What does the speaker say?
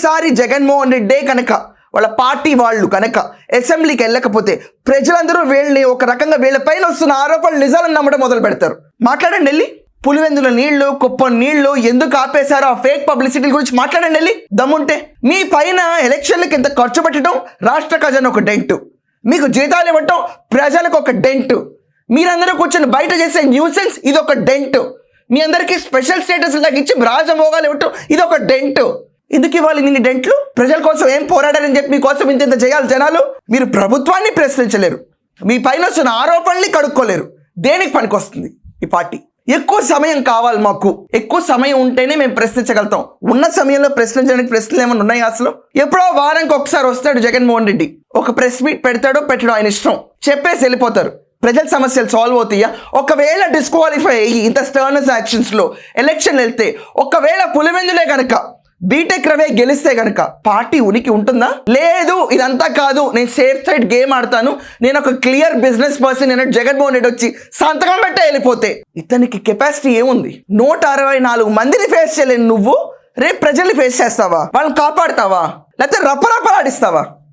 ఈసారి జగన్మోహన్ రెడ్డే కనుక వాళ్ళ పార్టీ వాళ్ళు కనుక అసెంబ్లీకి వెళ్ళకపోతే ప్రజలందరూ వీళ్ళని ఒక రకంగా వీళ్ళ పైన వస్తున్న ఆరోపణలు నిజాలను నమ్మడం మొదలు పెడతారు. మాట్లాడండి వెళ్ళి. పులివెందుల నీళ్ళు కుప్ప నీళ్ళు ఎందుకు ఆపేశారు ఆ ఫేక్ పబ్లిసిటీ గురించి మాట్లాడండి వెళ్ళి. దమ్ముంటే మీ పైన ఎలక్షన్లకు ఇంత ఖర్చు పెట్టడం రాష్ట్ర ఖజానా ఒక డెంట్. మీకు జీతాలు ఇవ్వటం ప్రజలకు ఒక డెంట్. మీరందరూ కూర్చొని బయట చేసే న్యూసెన్స్ ఇది ఒక డెంట్. మీ అందరికీ స్పెషల్ స్టేటస్ ఇచ్చి రాజమోగాలు ఇవ్వటం ఇది ఒక డెంట్. ఎందుకు ఇవ్వాలి నేను డెంట్లు? ప్రజల కోసం ఏం పోరాడారని చెప్పి మీకోసం ఇంత ఇంత చేయాలి జనాలు? మీరు ప్రభుత్వాన్ని ప్రశ్నించలేరు. మీ పైన వస్తున్న ఆరోపణల్ని కడుక్కోలేరు. దేనికి పనికొస్తుంది ఈ పార్టీ? ఎక్కువ సమయం కావాలి మాకు. ఎక్కువ సమయం ఉంటేనే మేము ప్రశ్నించగలుగుతాం. ఉన్న సమయంలో ప్రశ్నించడానికి ప్రశ్నలు ఏమైనా ఉన్నాయి అసలు? ఎప్పుడో వారానికి ఒకసారి వస్తాడు జగన్మోహన్ రెడ్డి. ఒక ప్రెస్ మీట్ పెడతాడో పెట్టడం ఆయన ఇష్టం. చెప్పేసి వెళ్ళిపోతారు. ప్రజల సమస్యలు సాల్వ్ అవుతాయా? ఒకవేళ డిస్క్వాలిఫై అయ్యి ఇంత స్టర్నస్ యాక్షన్స్లో ఎలక్షన్ వెళ్తే ఒకవేళ పులివెందులే కనుక బీటెక్ రవే గెలిస్తే కనుక పార్టీ ఉనికి ఉంటుందా? లేదు ఇదంతా కాదు. నేను సేఫ్ సైడ్ గేమ్ ఆడతాను. నేను ఒక క్లియర్ బిజినెస్ పర్సన్ నేను జగన్మోహన్ రెడ్డి వచ్చి సంతకం పెట్టే వెళ్ళిపోతే ఇతనికి కెపాసిటీ ఏముంది? నూట అరవై నాలుగు మందిని ఫేస్ చేయలేను నువ్వు రేపు ప్రజల్ని ఫేస్ చేస్తావా? వాళ్ళని కాపాడతావా? లేకపోతే రప్పరప్పలాడిస్తావా